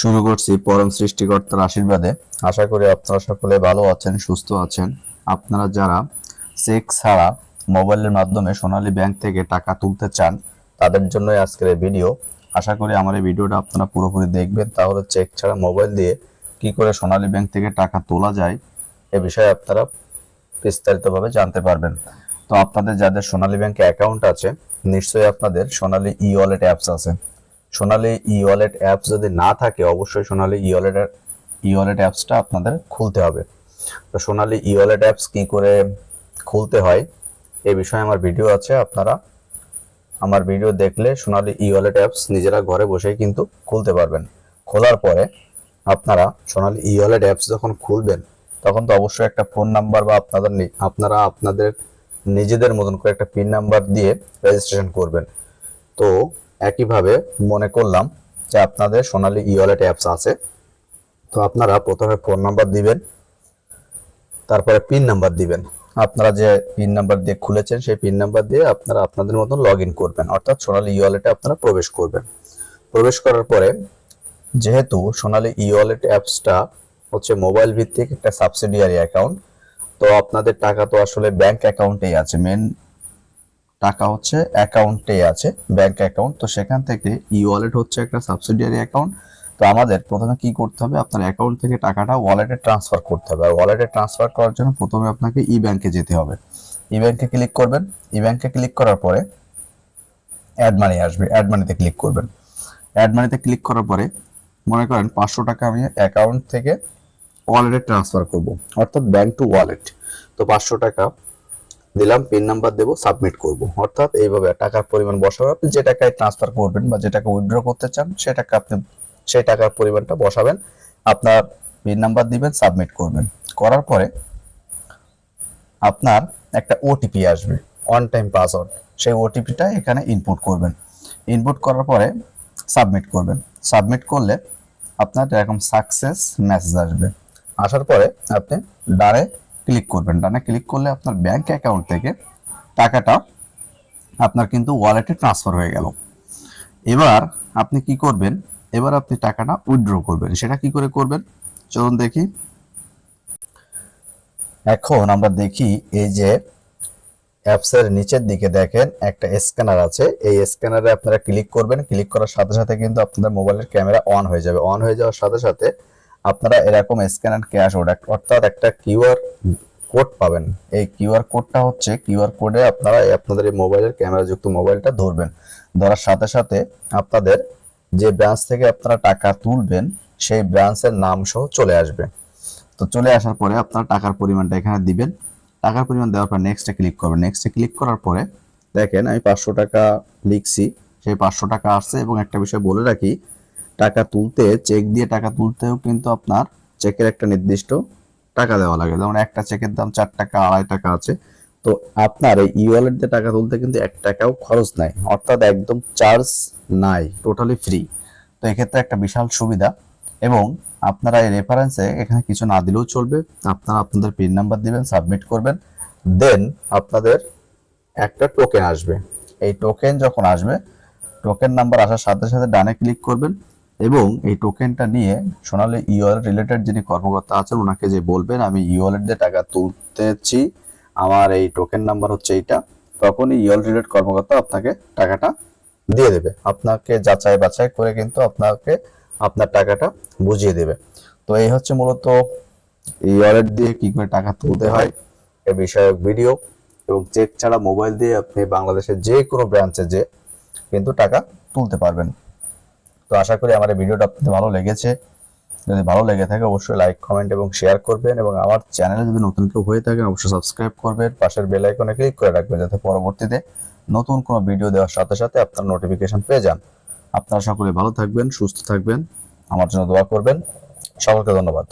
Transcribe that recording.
শুরু করছি পরম সৃষ্টিকর্তার আশীর্বাদে। আশা করি আপনারা সকলে ভালো আছেন, সুস্থ আছেন। আপনারা যারা চেক ছাড়া মোবাইলের মাধ্যমে সোনালী ব্যাংক থেকে টাকা তুলতে চান, তাদের জন্যই আজকের এই ভিডিও। আশা করি আমার এই ভিডিওটা আপনারা পুরোপুরি দেখবেন। তাহলে চেক ছাড়া মোবাইল দিয়ে কি করে সোনালী ব্যাংক থেকে টাকা তোলা যায়, এ বিষয়ে আপনারা বিস্তারিতভাবে জানতে পারবেন। তো আপনাদের যাদের সোনালী ব্যাংকে অ্যাকাউন্ট আছে, নিশ্চয়ই আপনাদের সোনালী ই ওয়ালেট অ্যাপস আছে। সোনালী ই ওয়ালেট অ্যাপস যদি না থাকে, অবশ্যই সোনালি ই ওয়ালেট ই ওয়ালেট অ্যাপসটা আপনাদের খুলতে হবে। তো সোনালি ই ওয়ালেট অ্যাপস কি করে খুলতে হয় এই বিষয়ে আমার ভিডিও আছে, আপনারা আমার ভিডিও দেখলে সোনালী ই ওয়ালেট অ্যাপস নিজেরা ঘরে বসেই কিন্তু খুলতে পারবেন। খোলার পরে আপনারা সোনালি ই ওয়ালেট অ্যাপস যখন খুলবেন, তখন তো অবশ্যই একটা ফোন নাম্বার বা আপনাদের আপনারা আপনাদের নিজেদের মতন করে একটা পিন নাম্বার দিয়ে রেজিস্ট্রেশন করবেন। তো একইভাবে মনে করলাম যে আপনাদের সোনালী ই ওয়ালেট অ্যাপস আছে। তো আপনারা প্রথমে ফোন নাম্বার দিবেন, তারপরে পিন নাম্বার দিবেন। আপনারা যে পিন নাম্বার দিয়ে খুলেছেন, সেই পিন নাম্বার দিয়ে আপনারা আপনাদের মতন লগ করবেন। অর্থাৎ সোনালী ই ওয়ালেটে আপনারা প্রবেশ করবেন। প্রবেশ করার পরে যেহেতু সোনালী ই ওয়ালেট অ্যাপসটা হচ্ছে মোবাইল ভিত্তিক একটা সাবসিডিয়ারি অ্যাকাউন্ট তো আপনাদের টাকা তো আসলে ব্যাংক অ্যাকাউন্টেই আছে। মেন টাকা হচ্ছে অ্যাকাউন্টে আছে ব্যাংক অ্যাকাউন্ট তো সেখান থেকে ই ওয়ালেট হচ্ছে একটা সাবসিডিয়ারি অ্যাকাউন্ট তো আমাদের প্রথমে কি করতে হবে? আপনার অ্যাকাউন্ট থেকে টাকাটা ওয়ালেটে ট্রান্সফার করতে হবে। আর ওয়ালেটে ট্রান্সফার করার জন্য প্রথমে আপনাকে ই ব্যাংকে যেতে হবে। ই ব্যাংকে ক্লিক করবেন। ই ব্যাংকে ক্লিক করার পরে অ্যাড মানি আসবে। অ্যাড মানিতে ক্লিক করবেন। অ্যাড মানিতে ক্লিক করার পরে মনে করেন পাঁচশো টাকা আমি অ্যাকাউন্ট থেকে ওয়ালেটে ট্রান্সফার করব। অর্থাৎ ব্যাংক টু ওয়ালেট তো পাঁচশো টাকা দিলাম পিন নাম্বার দেবো সাবমিট করব। অর্থাৎ এইভাবে টাকার পরিমাণ বসাবেন আপনি, যে টাকায় ট্রান্সফার করবেন বা যে টাকা উইথড্র করতে চান, সে টাকা আপনি সেই টাকার পরিমাণটা বসাবেন, আপনার পিন নাম্বার দিবেন সাবমিট করবেন। করার পরে আপনার একটা ওটিপি আসবে ওয়ান টাইম পাসওয়ার্ড সেই ওটিপিটা এখানে ইনপুট করবেন। ইনপুট করার পরে সাবমিট করবেন। সাবমিট করলে আপনার এরকম সাকসেস মেসেজ আসবে। আসার পরে আপনি ডানে ক্লিক করবেন। ডানে ক্লিক করলে আপনার ব্যাংক অ্যাকাউন্ট থেকে টাকাটা আপনার কিন্তু ওয়ালেটে ট্রান্সফার হয়ে গেল। এবার আপনি কি করবেন? এবার আপনি টাকাটা উইথড্র করবেন। সেটা কি করে করবেন? চলুন দেখি। এখন আমরা দেখি এই যে অ্যাপসের নিচের দিকে দেখেন একটা স্ক্যানার আছে। এই স্ক্যানারে আপনারা ক্লিক করবেন। ক্লিক করার সাথে সাথে কিন্তু আপনাদের মোবাইলের ক্যামেরা অন হয়ে যাবে। অন হয়ে যাওয়ার সাথে সাথে আপনারা এরকম স্ক্যানার ক্যাশ অর্ডার অর্থাৎ একটা কিউআর কোড পাবেন। এই কিউআর কোডটা হচ্ছে কিউআর কোডে আপনারা আপনাদের এই মোবাইলের ক্যামেরা যুক্ত মোবাইলটা ধরবেন। ধরার সাথে সাথে আপনাদের যে ব্রাঞ্চ থেকে আপনারা টাকা তুলবেন, সেই ব্রাঞ্চের নাম সহ চলে আসবে। তো চলে আসার পরে আপনারা টাকার পরিমাণটা এখানে দিবেন। টাকার পরিমাণ দেওয়ার পর নেক্সটে ক্লিক করবেন। নেক্সটে ক্লিক করার পরে দেখেন আমি পাঁচশো টাকা লিখছি। সেই পাঁচশো টাকা আসছে এবং একটা বিষয় বলে রাখি টাকা তুলতে চেক দিয়ে টাকা তুলতেও কিন্তু আপনার চেকের একটা নির্দিষ্ট টাকা দেওয়া লাগে। যেমন একটা চেকের দাম চার টাকা, আড়াই টাকা আছে। তো আপনার এই ই ওয়ালেট দিয়ে টাকা তুলতে কিন্তু এক টাকাও খরচ নাই। অর্থাৎ একদম চার্জ নাই টোটালি ফ্রি তো এক্ষেত্রে একটা বিশাল সুবিধা। এবং আপনারা এই রেফারেন্সে এখানে কিছু না দিলেও চলবে। আপনারা আপনাদের পিন নাম্বার দিবেন সাবমিট করবেন। দেন আপনাদের একটা টোকেন আসবে। এই টোকেন যখন আসবে টোকেন নাম্বার আসার সাথে সাথে ডানে ক্লিক করবেন। এবং এই টোকেনটা নিয়ে সোনালী ই ওয়ালেট রিলেটেড যিনি কর্মকর্তা আছেন ওনাকে যে বলবেন, আমি ই ওয়ালেট দিয়ে টাকা তুলতেছি। আমার এই টোকেন নাম্বার হচ্ছে এইটা। তখনই ই ওয়ালেট রিলেটেড কর্মকর্তা আপনাকে টাকাটা দিয়ে দেবে। আপনাকে যাচাই বাছাই করে কিন্তু আপনাকে আপনার টাকাটা বুঝিয়ে দেবে। তো এই হচ্ছে মূলত এই ওয়ালেট দিয়ে কি করে টাকা তুলতে হয় এ বিষয়ক ভিডিও এবং চেক ছাড়া মোবাইল দিয়ে আপনি বাংলাদেশের যে কোনো ব্রাঞ্চে যে কিন্তু টাকা তুলতে পারবেন। তো আশা করি আমার ভিডিওটা আপনাদের ভালো লেগেছে। যদি ভালো লেগে থাকে, অবশ্যই লাইক কমেন্ট এবং শেয়ার করবেন এবং আমার চ্যানেলে যদি নতুন কেউ হয়ে থাকে, অবশ্যই সাবস্ক্রাইব করবেন। পাশের বেল আইকনে ক্লিক করে রাখবেন যাতে পরবর্তীতে নতুন কোনো ভিডিও দেওয়ার সাথে সাথে আপনার নোটিফিকেশন পেয়ে যান। আপনারা সকলে ভালো থাকবেন, সুস্থ থাকবেন। আমার জন্য দোয়া করবেন। সকলকে ধন্যবাদ।